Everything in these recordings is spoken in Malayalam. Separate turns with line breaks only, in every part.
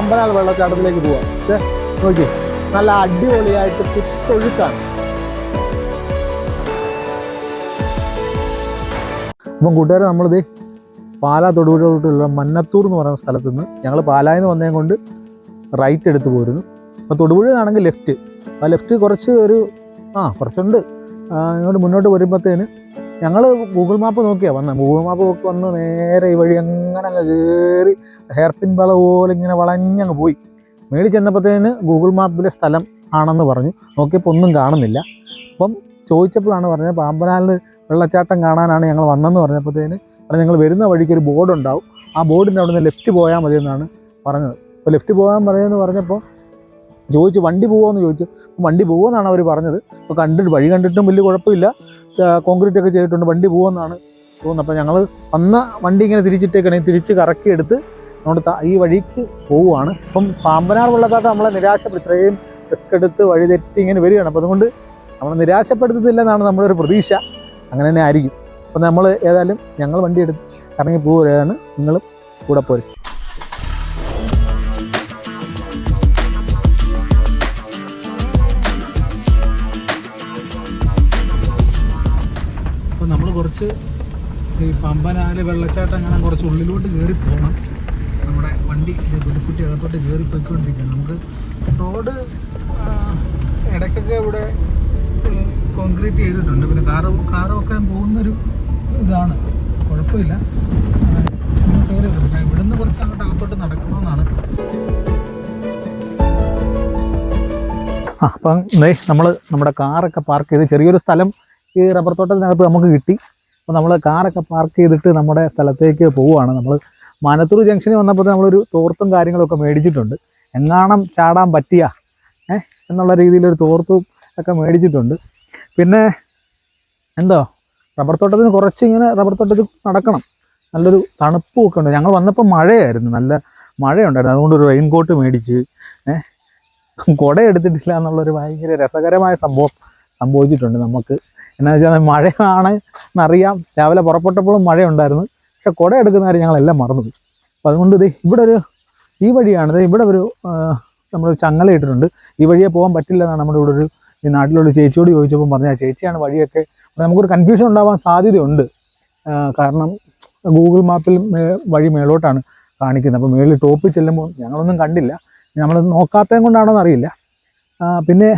പാമ്പനാൽ വെള്ളച്ചാട്ടത്തിലേക്ക് പോവാം. നോക്കി നല്ല അടിപൊളിയായിട്ട് കുത്തൊഴുക്കാണ് അപ്പം കൂട്ടുകാരെ നമ്മളിത് പാലാ തൊടുപുഴയോട്ടുള്ള മന്നത്തൂർ എന്ന് പറയുന്ന സ്ഥലത്ത് നിന്ന് ഞങ്ങൾ പാലായിൽ നിന്ന് വന്നതും കൊണ്ട് റൈറ്റ് എടുത്ത് പോരുന്നു. അപ്പോൾ തൊടുപുഴ ആണെങ്കിൽ ലെഫ്റ്റ് ആ ലെഫ്റ്റ് കുറച്ച് ഒരു ആ കുറച്ചുണ്ട്. ഇങ്ങോട്ട് മുന്നോട്ട് വരുമ്പോഴത്തേന് ഞങ്ങൾ ഗൂഗിൾ മാപ്പ് നോക്കിയാ വന്നത് ഗൂഗിൾ മാപ്പ് നോക്കി വന്ന് നേരെ ഈ വഴി അങ്ങനെ അങ്ങ് കയറി ഹെയർപിൻ വള പോലെ ഇങ്ങനെ വളഞ്ഞങ്ങ് പോയി. മേളിൽ ചെന്നപ്പോഴത്തേന് ഗൂഗിൾ മാപ്പിലെ സ്ഥലം ആണെന്ന് പറഞ്ഞു. നോക്കിയപ്പോൾ ഒന്നും കാണുന്നില്ല. അപ്പം ചോദിച്ചപ്പോഴാണ് പറഞ്ഞത് പാമ്പനാലിൽ വെള്ളച്ചാട്ടം കാണാനാണ് ഞങ്ങൾ വന്നതെന്ന് പറഞ്ഞപ്പോഴത്തേന് പറഞ്ഞ് ഞങ്ങൾ വരുന്ന വഴിക്ക് ഒരു ബോർഡ് ഉണ്ടാവും ആ ബോർഡിന്റെ അവിടെ നിന്ന് ലെഫ്റ്റ് പോയാൽ മതി എന്നാണ് പറഞ്ഞത്. അപ്പോൾ ലെഫ്റ്റ് പോകാൻ പറയുമെന്ന് പറഞ്ഞപ്പോൾ ചോദിച്ചു വണ്ടി പോകുമോ ചോദിച്ചു വണ്ടി പോകുമെന്നാണ് അവർ പറഞ്ഞത്. അപ്പോൾ കണ്ടിട്ട് വഴി കണ്ടിട്ടും വലിയ കുഴപ്പമില്ല. കോൺക്രീറ്റ് ഒക്കെ ചെയ്തിട്ടുണ്ട് വണ്ടി പോകുമെന്നാണ് തോന്നുന്നത്. അപ്പോൾ ഞങ്ങൾ വന്ന വണ്ടി ഇങ്ങനെ തിരിച്ചിട്ടേക്കണേ. തിരിച്ച് കറക്കി എടുത്ത് നമ്മുടെ ത- ഈ വഴിക്ക് പോവുകയാണ്. അപ്പം പാമ്പനാർ വെള്ളക്കാട്ട് നമ്മളെ നിരാശപ്പെടും ഇത്രയും റിസ്ക് എടുത്ത് വഴി തെറ്റി ഇങ്ങനെ വരികയാണ്. അപ്പോൾ അതുകൊണ്ട് നമ്മളെ നിരാശപ്പെടുത്തത്തില്ലെന്നാണ് നമ്മുടെ ഒരു പ്രതീക്ഷ. അങ്ങനെ തന്നെ ആയിരിക്കും. അപ്പോൾ നമ്മൾ ഏതായാലും ഞങ്ങൾ വണ്ടി എടുത്ത് ഇറങ്ങി പോവുകയാണ്. നിങ്ങളും കൂടെ പോരും. കുറച്ച് ഈ പമ്പനാല് വെള്ളച്ചാട്ടം അങ്ങനെ കുറച്ച് ഉള്ളിലോട്ട് കയറി പോകണം നമ്മുടെ വണ്ടി പുലിക്കുട്ടി അകത്തോട്ട് കയറി പോയിക്കൊണ്ടിരിക്കുകയാണ്. നമുക്ക് റോഡ് ഇടയ്ക്കൊക്കെ ഇവിടെ കോൺക്രീറ്റ് ചെയ്തിട്ടുണ്ട്. പിന്നെ കാറ് കാറൊക്കെ പോകുന്നൊരു ഇതാണ്. കുഴപ്പമില്ല. കയറിയിട്ടുണ്ട് ഇവിടുന്ന് കുറച്ച് അങ്ങോട്ട് അകത്തോട്ട് നടക്കണമെന്നാണ് അപ്പം നമ്മൾ നമ്മുടെ കാറൊക്കെ പാർക്ക് ചെയ്ത് ചെറിയൊരു സ്ഥലം ഈ റബ്ബർ തോട്ടത്തിനകത്ത് നമുക്ക് കിട്ടി. അപ്പോൾ നമ്മൾ കാറൊക്കെ പാർക്ക് ചെയ്തിട്ട് നമ്മുടെ സ്ഥലത്തേക്ക് പോവുകയാണ്. നമ്മൾ മാനത്തൂർ ജംഗ്ഷനിൽ വന്നപ്പോൾ നമ്മളൊരു തോർത്തും കാര്യങ്ങളൊക്കെ മേടിച്ചിട്ടുണ്ട്. എങ്ങാണം ചാടാൻ പറ്റിയ എന്നുള്ള രീതിയിലൊരു തോർത്തും ഒക്കെ മേടിച്ചിട്ടുണ്ട്. പിന്നെ എന്തോ റബ്ബർ തോട്ടത്തിന് കുറച്ച് ഇങ്ങനെ റബ്ബർ തോട്ടത്തിൽ നടക്കണം. നല്ലൊരു തണുപ്പും ഒക്കെ ഉണ്ട്. ഞങ്ങൾ വന്നപ്പോൾ മഴയായിരുന്നു. നല്ല മഴയുണ്ടായിരുന്നു. അതുകൊണ്ട് ഒരു റെയിൻ കോട്ട് മേടിച്ച് കുട എടുത്തിട്ടില്ല എന്നുള്ളൊരു ഭയങ്കര രസകരമായ സംഭവം സംഭവിച്ചിട്ടുണ്ട് നമുക്ക്. എന്നാ വെച്ചാൽ മഴയാണ് എന്നറിയാം. രാവിലെ പുറപ്പെട്ടപ്പോഴും മഴയുണ്ടായിരുന്നു. പക്ഷെ കുട എടുക്കുന്ന കാര്യം ഞങ്ങളെല്ലാം മറന്നുപോയി അപ്പം അതുകൊണ്ട് ഇത് ഇവിടെ ഒരു ഈ വഴിയാണ്. ഇവിടെ ഒരു നമ്മൾ ചങ്ങല ഇട്ടിട്ടുണ്ട്. ഈ വഴിയെ പോകാൻ പറ്റില്ല എന്നാണ് നമ്മുടെ ഇവിടെ ഒരു ഈ നാട്ടിലുള്ള ചേച്ചിയോട് ചോദിച്ചപ്പോൾ പറഞ്ഞ ചേച്ചിയാണ് വഴിയൊക്കെ. അപ്പോൾ നമുക്കൊരു കൺഫ്യൂഷൻ ഉണ്ടാവാൻ സാധ്യതയുണ്ട്. കാരണം ഗൂഗിൾ മാപ്പിൽ വഴി മേളോട്ടാണ് കാണിക്കുന്നത്. അപ്പോൾ മേളിൽ ടോപ്പിൽ ചെല്ലുമ്പോൾ ഞങ്ങളൊന്നും കണ്ടില്ല. നമ്മൾ നോക്കാത്തത് കൊണ്ടാണോ എന്നറിയില്ല പിന്നെ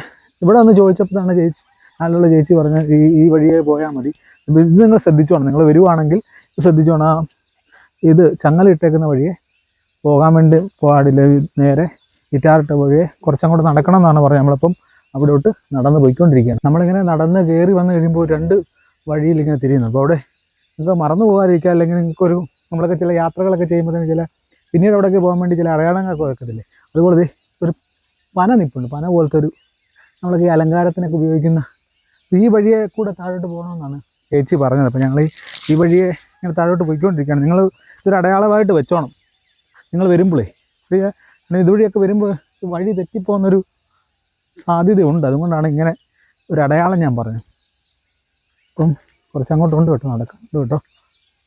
ഇവിടെ ഒന്ന് ചോദിച്ചപ്പോഴാണ് ചേച്ചി നാട്ടിലുള്ള ചേച്ചി പറഞ്ഞ ഈ ഈ വഴിയെ പോയാൽ മതി. ഇത് നിങ്ങൾ ശ്രദ്ധിച്ചോണം. നിങ്ങൾ വരുവാണെങ്കിൽ ശ്രദ്ധിച്ചോണം. ആ ഇത് ചങ്ങല ഇട്ടേക്കുന്ന വഴിയെ പോകാൻ വേണ്ടി പാടില്ല. നേരെ ഇറ്റാറിട്ട വഴിയെ കുറച്ചങ്ങോട്ട് നടക്കണം എന്നാണ് പറഞ്ഞത് നമ്മളിപ്പം അവിടോട്ട് നടന്ന് പോയിക്കൊണ്ടിരിക്കുകയാണ്. നമ്മളിങ്ങനെ നടന്ന് കയറി വന്ന് കഴിയുമ്പോൾ രണ്ട് വഴിയിൽ ഇങ്ങനെ തിരിയുന്നു. അപ്പോൾ അവിടെ നിങ്ങൾക്ക് മറന്നു പോകാതിരിക്കുക. അല്ലെങ്കിൽ നിങ്ങൾക്കൊരു നമ്മളൊക്കെ ചില യാത്രകളൊക്കെ ചെയ്യുമ്പോഴത്തേന് ചില പിന്നീട് അവിടേക്ക് പോകാൻ വേണ്ടി ചില അടയാളങ്ങളൊക്കെ വെക്കത്തില്ലേ? അതുപോലെ ഒരു പന നിപ്പുണ്ട്. പന പോലത്തെ ഒരു നമ്മളൊക്കെ ഈ അലങ്കാരത്തിനൊക്കെ ഉപയോഗിക്കുന്ന ഈ വഴിയെ കൂടെ താഴോട്ട് പോകണമെന്നാണ് ചേച്ചി പറഞ്ഞത്. അപ്പോൾ ഞങ്ങൾ ഈ- വഴിയെ ഇങ്ങനെ താഴോട്ട് പോയിക്കൊണ്ടിരിക്കുകയാണ്. നിങ്ങൾ ഇതൊരു അടയാളമായിട്ട് വെച്ചോണം. നിങ്ങൾ വരുമ്പോഴേ ഇതുവഴിയൊക്കെ വരുമ്പോൾ വഴി തെറ്റിപ്പോകുന്നൊരു സാധ്യതയുണ്ട്. അതുകൊണ്ടാണ് ഇങ്ങനെ ഒരു അടയാളം ഞാൻ പറഞ്ഞത്. അപ്പം കുറച്ച് അങ്ങോട്ട് ഉണ്ട് കേട്ടോ നടക്കുന്നുണ്ട് കേട്ടോ.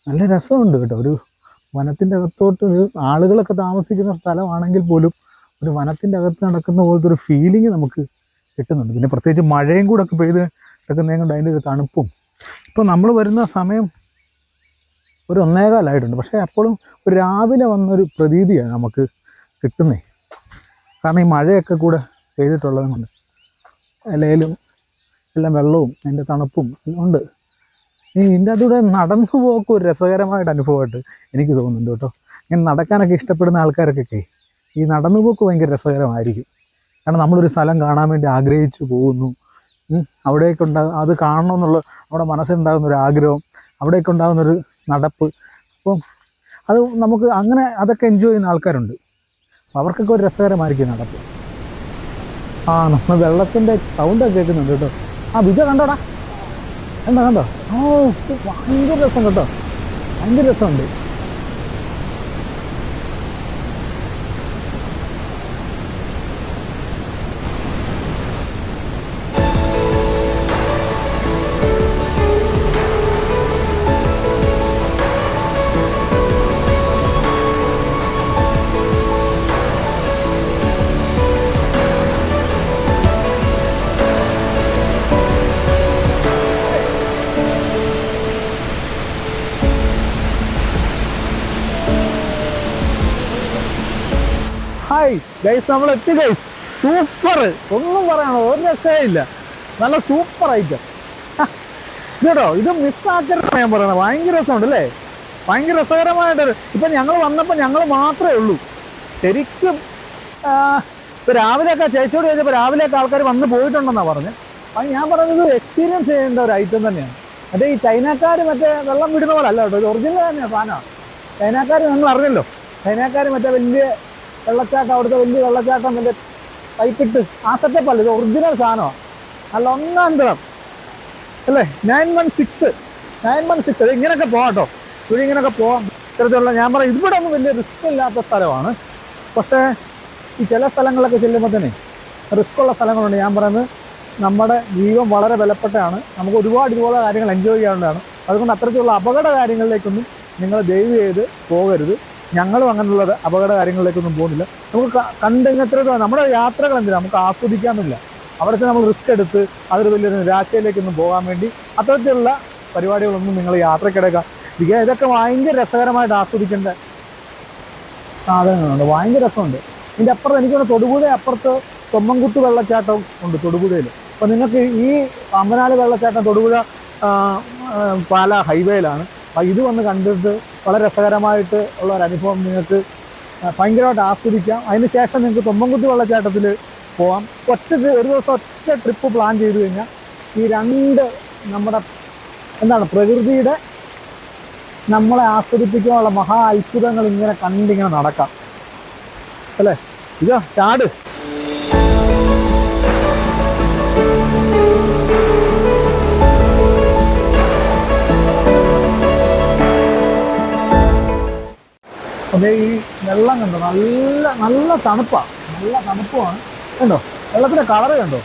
നല്ല രസമുണ്ട് കേട്ടോ. ഒരു വനത്തിന്റെ അകത്തോട്ട് ഒരു ആളുകളൊക്കെ താമസിക്കുന്ന സ്ഥലമാണെങ്കിൽ പോലും ഒരു വനത്തിന്റെ അകത്ത് നടക്കുന്ന പോലത്തെ ഒരു ഫീലിംഗ് നമുക്ക് കിട്ടുന്നുണ്ട്. പിന്നെ പ്രത്യേകിച്ച് മഴയും കൂടെ ഒക്കെ പെയ്ത് കിടക്കുന്നതും കൊണ്ട് അതിന്റെ ഒരു തണുപ്പും. ഇപ്പോൾ നമ്മൾ വരുന്ന സമയം ഒരു ഒന്നേകാലായിട്ടുണ്ട് പക്ഷേ അപ്പോഴും ഒരു രാവിലെ വന്നൊരു പ്രതീതിയാണ് നമുക്ക് കിട്ടുന്നത് കാരണം ഈ മഴയൊക്കെ കൂടെ പെയ്തിട്ടുള്ളത് കൊണ്ട് ഇലയിലും എല്ലാം വെള്ളവും അതിന്റെ തണുപ്പും എല്ലാം ഉണ്ട്. ഈ ഇതിന്റെ അതിലൂടെ നടന്നു പോക്ക് ഒരു രസകരമായിട്ട് അനുഭവമായിട്ട് എനിക്ക് തോന്നുന്നുണ്ട് കേട്ടോ. ഇങ്ങനെ നടക്കാനൊക്കെ ഇഷ്ടപ്പെടുന്ന ആൾക്കാരൊക്കെ ഈ നടന്നു പോക്ക് ഭയങ്കര രസകരമായിരിക്കും. കാരണം നമ്മളൊരു സ്ഥലം കാണാൻ വേണ്ടി ആഗ്രഹിച്ചു പോകുന്നു. ഉം. അവിടേക്ക് ഉണ്ടാകും അത് കാണണമെന്നുള്ള നമ്മുടെ മനസ്സിലുണ്ടാകുന്ന ഒരു ആഗ്രഹം അവിടേക്ക് ഉണ്ടാകുന്നൊരു നടപ്പ്. അപ്പം അത് നമുക്ക് അങ്ങനെ അതൊക്കെ എൻജോയ് ചെയ്യുന്ന ആൾക്കാരുണ്ട്. അവർക്കൊക്കെ ഒരു രസകരമായിരിക്കും നടപ്പ്. ആ നമ്മൾ വെള്ളത്തിന്റെ സൗണ്ട് കേൾക്കുന്നുണ്ട് കേട്ടോ. ആ വിജ കണ്ടോടാ? കണ്ടോ കണ്ടോ? ഓ ഭയങ്കര രസം കേട്ടോ. ഭയങ്കര രസമുണ്ട്. ഗൈസ് നമ്മൾ എത്തി ഗൈസ് സൂപ്പർ ഒന്നും പറയാനോ ഒരു രക്ഷയില്ല നല്ല സൂപ്പർ ഐറ്റം കേട്ടോ ഇത് മിസ്സാക്കരുതെന്ന് ഞാൻ പറയണത് ഭയങ്കര രസമുണ്ട് അല്ലേ? ഭയങ്കര രസകരമായിട്ട് ഇപ്പം ഞങ്ങൾ വന്നപ്പോൾ ഞങ്ങൾ മാത്രമേ ഉള്ളൂ. ശരിക്കും ഇപ്പം ഇപ്പൊ രാവിലെയൊക്കെ ചേച്ചിയോട് ചോദിച്ചപ്പോൾ രാവിലെയൊക്കെ ആൾക്കാർ വന്ന് പോയിട്ടുണ്ടെന്നാണ് പറഞ്ഞത് അപ്പം ഞാൻ പറയുന്നത് എക്സ്പീരിയൻസ് ചെയ്യേണ്ട ഒരു ഐറ്റം തന്നെയാണ്. മറ്റേ ഈ ചൈനക്കാർ മറ്റേ വെള്ളം വിടുന്ന പോലെ അല്ല കേട്ടോ ഇത് ഒറിജിനൽ തന്നെയാണ് സാധനമാണ്. ചൈനക്കാർ നിങ്ങൾ അറിഞ്ഞല്ലോ. ചൈനക്കാർ മറ്റേ വലിയ വെള്ളച്ചാട്ടം അവിടുത്തെ വലിയ വെള്ളച്ചാട്ടം മറ്റേ പൈപ്പിട്ട് ആ സെറ്റപ്പ് അല്ല ഇത് ഒറിജിനൽ സാധനമാണ് അല്ല ഒന്നാം തരം. അല്ലേ? Nine one six nine one six അത് ഇങ്ങനെയൊക്കെ പോകാം കേട്ടോ. ഇവിടെ ഇങ്ങനെയൊക്കെ പോകാം ഇത്തരത്തിലുള്ള ഞാൻ പറയാം ഇവിടെ ഒന്നും വലിയ റിസ്ക് ഇല്ലാത്ത സ്ഥലമാണ്. പക്ഷേ ഈ ചില സ്ഥലങ്ങളിലൊക്കെ ചെല്ലുമ്പോൾ തന്നെ റിസ്ക് ഉള്ള സ്ഥലങ്ങളുണ്ട്. ഞാൻ പറയുന്നത് നമ്മുടെ ജീവൻ വളരെ വിലപ്പെട്ടതാണ് നമുക്ക് ഒരുപാട് ഇതുപോലെ കാര്യങ്ങൾ എൻജോയ് ചെയ്യാവുന്നതാണ് അതുകൊണ്ട് അത്തരത്തിലുള്ള അപകട കാര്യങ്ങളിലേക്കൊന്നും നിങ്ങൾ ദയവ് ചെയ്ത് പോകരുത്. ഞങ്ങളും അങ്ങനെയുള്ള അപകട കാര്യങ്ങളിലേക്കൊന്നും പോകുന്നില്ല. നമുക്ക് ക- കണ്ട് ഇങ്ങനത്തെ ഒരു- നമ്മുടെ യാത്രകൾ എന്തിനാ? നമുക്ക് ആസ്വദിക്കാമെന്നില്ല അവിടുത്തെ നമ്മൾ റിസ്ക് എടുത്ത് അതൊരു വലിയൊരു നിരാശയിലേക്കൊന്നും പോകാൻ വേണ്ടി അത്തരത്തിലുള്ള പരിപാടികളൊന്നും നിങ്ങൾ യാത്രക്കിടക്കുക ഇരിക്കുക ഇതൊക്കെ ഭയങ്കര രസകരമായിട്ട് ആസ്വദിക്കേണ്ട സാധനങ്ങളുണ്ട്. ഭയങ്കര രസമുണ്ട്. ഇതിന്റെ അപ്പുറത്ത് എനിക്കൊന്ന് തൊടുപുഴ അപ്പുറത്ത് തൊമ്മൻകുത്ത് വെള്ളച്ചാട്ടം ഉണ്ട് തൊടുപുഴയിൽ. അപ്പോൾ നിങ്ങൾക്ക് ഈ അമ്പനാല് വെള്ളച്ചാട്ടം തൊടുപുഴ പാല ഹൈവേയിലാണ്. അപ്പോൾ ഇത് വന്ന് കണ്ടിട്ട് വളരെ രസകരമായിട്ട് ഉള്ള ഒരു അനുഭവം നിങ്ങൾക്ക് ഭയങ്കരമായിട്ട് ആസ്വദിക്കാം. അതിന് ശേഷം നിങ്ങൾക്ക് തൊമ്പൻകുത്തി വെള്ളച്ചാട്ടത്തിൽ പോകാം ഒറ്റ ഒരു ദിവസം ഒറ്റ ട്രിപ്പ് പ്ലാൻ ചെയ്തു കഴിഞ്ഞാൽ ഈ രണ്ട് നമ്മുടെ എന്താണ് പ്രകൃതിയുടെ നമ്മളെ ആസ്വദിപ്പിക്കാനുള്ള മഹാ അത്ഭുതങ്ങൾ ഇങ്ങനെ കണ്ടിങ്ങനെ നടക്കാം. അല്ലേ? ഇതാ ചാട്. അതെ ഈ വെള്ളം കണ്ടോ? നല്ല നല്ല തണുപ്പാണ് നല്ല തണുപ്പാണ് കണ്ടോ? വെള്ളത്തിന്റെ കളറ് കണ്ടോ?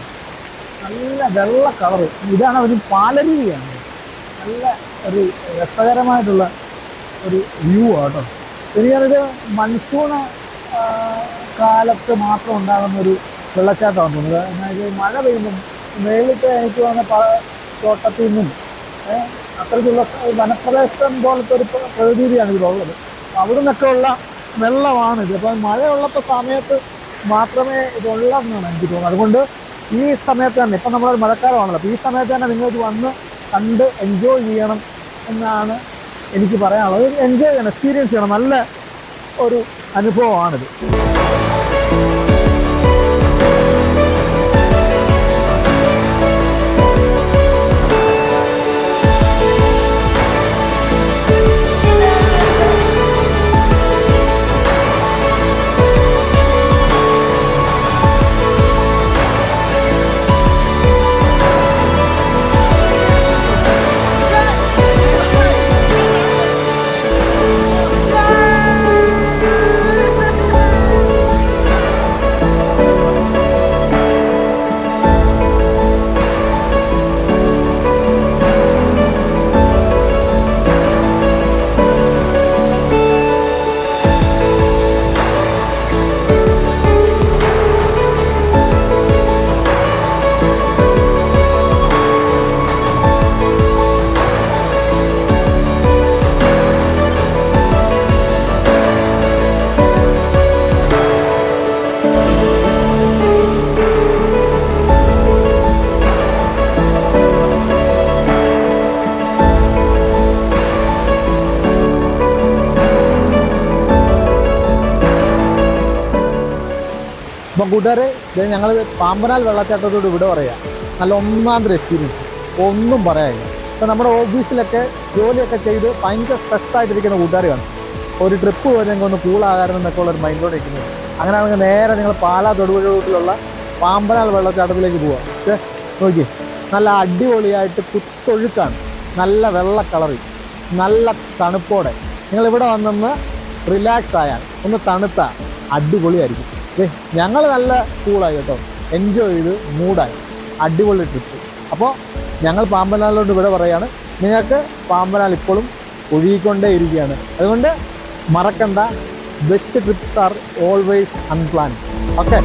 നല്ല വെള്ള കളറ് ഇതാണ് ഒരു പാലരുവിയാണ്. നല്ല ഒരു രസകരമായിട്ടുള്ള ഒരു വ്യൂ ആട്ടോ എനിക്കത് മൺസൂൺ കാലത്ത് മാത്രം ഉണ്ടാകുന്ന ഒരു വെള്ളച്ചാട്ടമാണ് തോന്നുന്നത്. എന്നാൽ മഴ പെയ്യുമ്പം മേളിട്ട് എനിക്ക് വന്ന തോട്ടത്തിൽ നിന്നും അത്രയ്ക്കുള്ള വനപ്രദേശം പോലത്തെ ഒരു പ്ര- പ്രകൃതിയാണ് ഇതിലുള്ളത്. അവിടെ നിന്നൊക്കെ ഉള്ള വെള്ളമാണ് ഇത് അപ്പം മഴയുള്ളപ്പോൾ സമയത്ത് മാത്രമേ ഇതുള്ളതെന്നാണ് എനിക്ക് തോന്നുന്നത്. അതുകൊണ്ട് ഈ സമയത്ത് തന്നെ ഇപ്പം നമ്മളൊരു മഴക്കാലമാണല്ലോ അപ്പോൾ ഈ സമയത്ത് തന്നെ നിങ്ങൾക്ക് വന്ന് കണ്ട് എൻജോയ് ചെയ്യണം എന്നാണ് എനിക്ക് പറയാനുള്ളത്. എൻജോയ് ചെയ്യണം എക്സ്പീരിയൻസ് ചെയ്യണം. നല്ല ഒരു അനുഭവമാണിത്. അപ്പം കൂട്ടുകാരെ ഇത് ഞങ്ങൾ പാമ്പനാൽ വെള്ളച്ചാട്ടത്തോട് ഇവിടെ പറയാം. നല്ല ഒന്നാം തരം എക്സ്പീരിയൻസ് ഒന്നും പറയാനില്ല. ഇപ്പം നമ്മുടെ ഓഫീസിലൊക്കെ ജോലിയൊക്കെ ചെയ്ത് ഭയങ്കര സ്ട്രെസ് ആയിട്ടിരിക്കുന്ന കൂട്ടുകാർ ഒരു ട്രിപ്പ് പോയി ഞങ്ങൾക്ക് ഒന്ന് കൂളാകാരണം എന്നൊക്കെ ഉള്ള ഒരു മൈൻഡോടെ ഇരിക്കുന്നത് അങ്ങനെയാണെങ്കിൽ നേരെ നിങ്ങൾ പാലാ തൊടുപുഴ പാമ്പനാൽ വെള്ളച്ചാട്ടത്തിലേക്ക് പോവാം. പക്ഷേ നോക്കി നല്ല അടിപൊളിയായിട്ട് കുത്തൊഴുക്കാണ്. നല്ല വെള്ള കളറിൽ നല്ല തണുപ്പോടെ. നിങ്ങൾ ഇവിടെ വന്നൊന്ന് റിലാക്സ് ആയാൽ ഒന്ന് തണുത്ത അടിപൊളിയായിരിക്കും. ഞങ്ങൾ നല്ല കൂളായി കേട്ടോ. എൻജോയ് ചെയ്ത് മൂഡായി. അടിപൊളി ട്രിപ്പ് അപ്പോൾ ഞങ്ങൾ പാമ്പനാലിലോട്ട് ഇവിടെ പറയാണ്. നിങ്ങൾക്ക് പാമ്പനാൽ ഇപ്പോഴും ഒഴുകിക്കൊണ്ടേ ഇരിക്കുകയാണ്. അതുകൊണ്ട് മറക്കണ്ട. Best trips are always unplanned okay